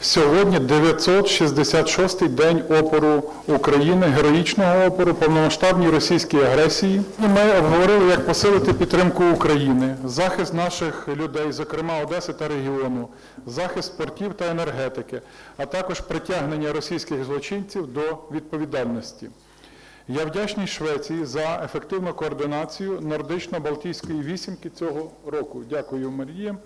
Сьогодні 966-й день опору України, героїчного опору повномасштабній російській агресії. І ми обговорили, як посилити підтримку України, захист наших людей, зокрема Одеси та регіону, захист спортів та енергетики, а також притягнення російських злочинців до відповідальності. Я вдячний Швеції за ефективну координацію нордично-балтійської вісімки цього року. Дякую, Марія.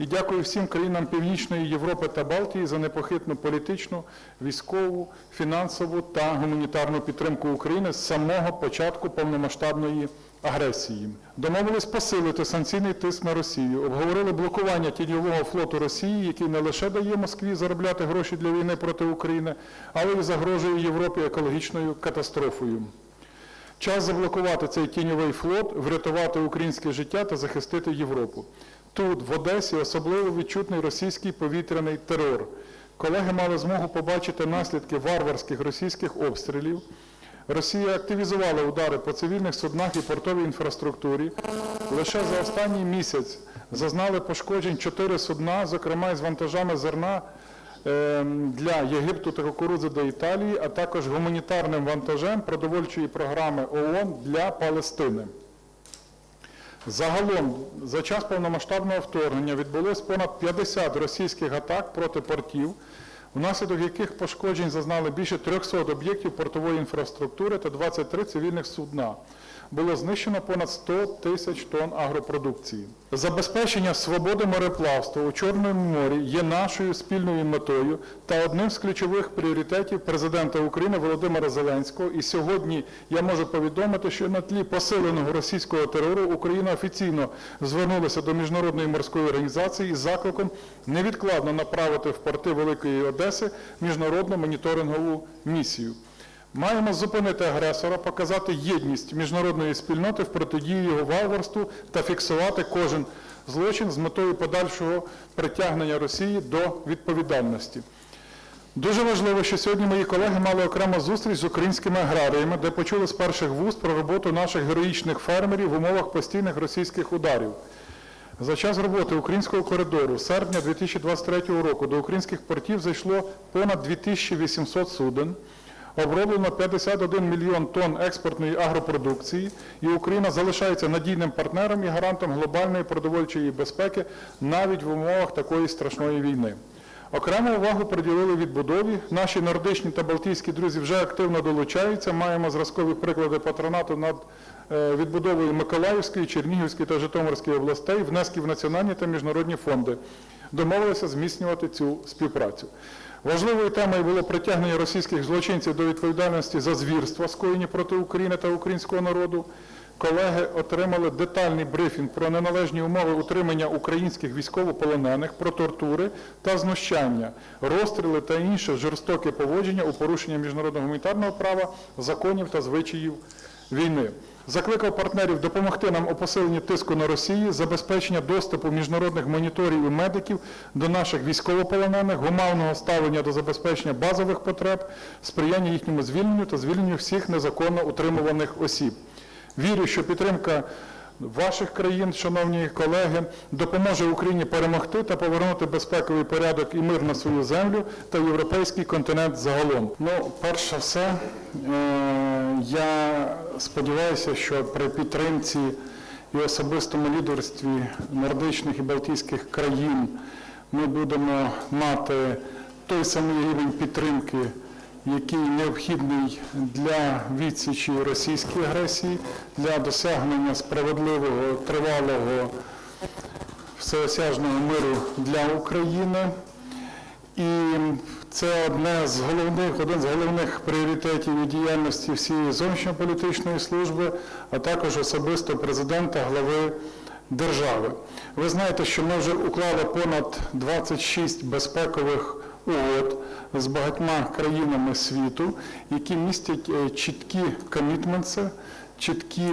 І дякую всім країнам Північної Європи та Балтії за непохитну політичну, військову, фінансову та гуманітарну підтримку України з самого початку повномасштабної агресії. Домовились посилити санкційний тиск на Росію, обговорили блокування тіньового флоту Росії, який не лише дає Москві заробляти гроші для війни проти України, але й загрожує Європі екологічною катастрофою. Час заблокувати цей тіньовий флот, врятувати українське життя та захистити Європу. Тут, в Одесі, особливо відчутний російський повітряний терор. Колеги мали змогу побачити наслідки варварських російських обстрілів. Росія активізувала удари по цивільних суднах і портовій інфраструктурі. Лише за останній місяць зазнали пошкоджень чотири судна, зокрема із вантажами зерна е, для Єгипту та кукурудзи до Італії, а також гуманітарним вантажем продовольчої програми ООН для Палестини. Загалом за час повномасштабного вторгнення відбулось понад 50 російських атак проти портів, внаслідок яких пошкоджень зазнали більше 300 об'єктів портової інфраструктури та 23 цивільних судна. Було знищено понад 100 тисяч тонн агропродукції. Забезпечення свободи мореплавства у Чорному морі є нашою спільною метою та одним з ключових пріоритетів президента України Володимира Зеленського. І сьогодні я можу повідомити, що на тлі посиленого російського терору Україна офіційно звернулася до міжнародної морської організації із закликом невідкладно направити в порти Великої Одеси міжнародну моніторингову місію. Маємо зупинити агресора, показати єдність міжнародної спільноти в протидії його варварству та фіксувати кожен злочин з метою подальшого притягнення Росії до відповідальності. Дуже важливо, що сьогодні мої колеги мали окрему зустріч з українськими аграріями, де почули з перших вуст про роботу наших героїчних фермерів в умовах постійних російських ударів. За час роботи українського коридору з серпня 2023 року до українських портів зайшло понад 2800 суден. Оброблено 51 мільйон тонн експортної агропродукції, і Україна залишається надійним партнером і гарантом глобальної продовольчої безпеки навіть в умовах такої страшної війни. Окрему увагу приділили відбудові. Наші нордичні та балтійські друзі вже активно долучаються. Маємо зразкові приклади патронату над е, відбудовою Миколаївської, Чернігівської та Житомирської областей, внесків в національні та міжнародні фонди. Домовилися зміцнювати цю співпрацю. Важливою темою було притягнення російських злочинців до відповідальності за звірства, скоєні проти України та українського народу. Колеги отримали детальний брифінг про неналежні умови утримання українських військовополонених, про тортури та знущання, розстріли та інше жорстоке поводження у порушення міжнародного гуманітарного права, законів та звичаїв війни. Закликав партнерів допомогти нам у посиленні тиску на Росії, забезпечення доступу міжнародних моніторів і медиків до наших військовополонених, гуманного ставлення до забезпечення базових потреб, сприяння їхньому звільненню та звільненню всіх незаконно утримуваних осіб. Вірю, що підтримка ваших країн, шановні колеги, допоможе Україні перемогти та повернути безпековий порядок і мир на свою землю та європейський континент загалом. Ну, перш за все, е, я сподіваюся, що при підтримці і особистому лідерстві нордичних і балтійських країн ми будемо мати той самий рівень підтримки який необхідний для відсічі російської агресії, для досягнення справедливого, тривалого, всеосяжного миру для України. І це одне з головних, один з головних пріоритетів і діяльності всієї зовнішньополітичної служби, а також особисто президента, глави держави. Ви знаєте, що ми вже уклали понад 26 безпекових угод з багатьма країнами світу, які містять е, чіткі комітменси, чіткі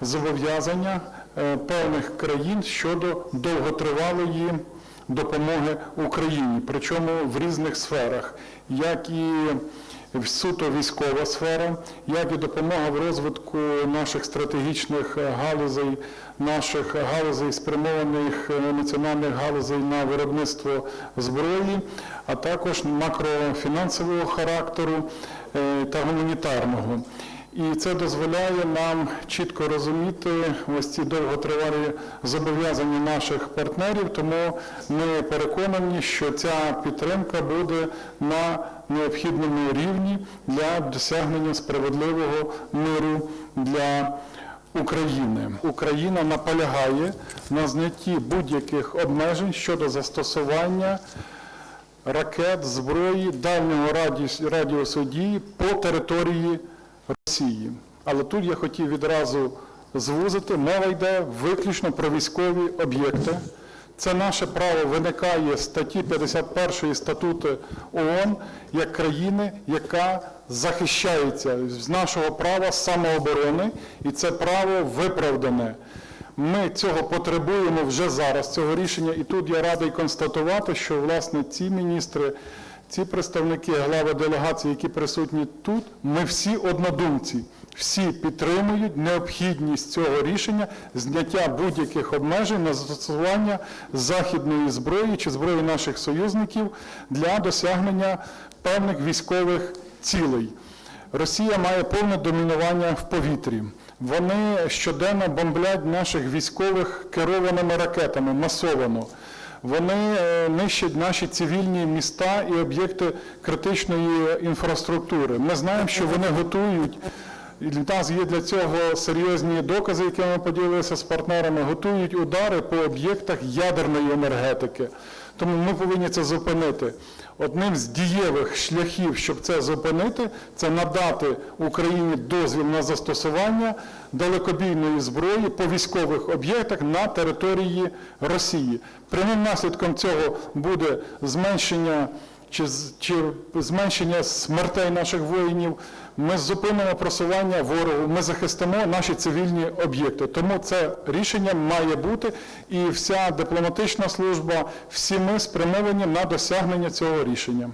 зобов'язання е, певних країн щодо довготривалої допомоги Україні, причому в різних сферах, як і суто військова сфера, як і допомога в розвитку наших стратегічних е, галузей, наших галузей, спрямованих е, національних галузей на виробництво зброї, а також макрофінансового характеру е, та гуманітарного. І це дозволяє нам чітко розуміти ось ці довготривалі зобов'язання наших партнерів, тому ми переконані, що ця підтримка буде на необхідному рівні для досягнення справедливого миру для України. Україна наполягає на знятті будь-яких обмежень щодо застосування ракет, зброї дальнього радіус- радіусу дії по території Росії. Але тут я хотів відразу звузити, мова йде виключно про військові об'єкти. Це наше право виникає з статті 51 статуту ООН як країни, яка захищається з нашого права самооборони, і це право виправдане. Ми цього потребуємо вже зараз, цього рішення, і тут я радий констатувати, що власне ці міністри, ці представники глави делегації, які присутні тут, ми всі однодумці, всі підтримують необхідність цього рішення зняття будь-яких обмежень на застосування західної зброї чи зброї наших союзників для досягнення певних військових цілей. Росія має повне домінування в повітрі. Вони щоденно бомблять наших військових керованими ракетами масовано. Вони е, нищать наші цивільні міста і об'єкти критичної інфраструктури. Ми знаємо, що вони готують. І в нас є для цього серйозні докази, які ми поділилися з партнерами, готують удари по об'єктах ядерної енергетики. Тому ми повинні це зупинити. Одним з дієвих шляхів, щоб це зупинити, це надати Україні дозвіл на застосування далекобійної зброї по військових об'єктах на території Росії. Прямим наслідком цього буде зменшення чи, чи зменшення смертей наших воїнів. Ми зупинимо просування ворогу, ми захистимо наші цивільні об'єкти. Тому це рішення має бути, і вся дипломатична служба, всі ми спрямовані на досягнення цього рішення.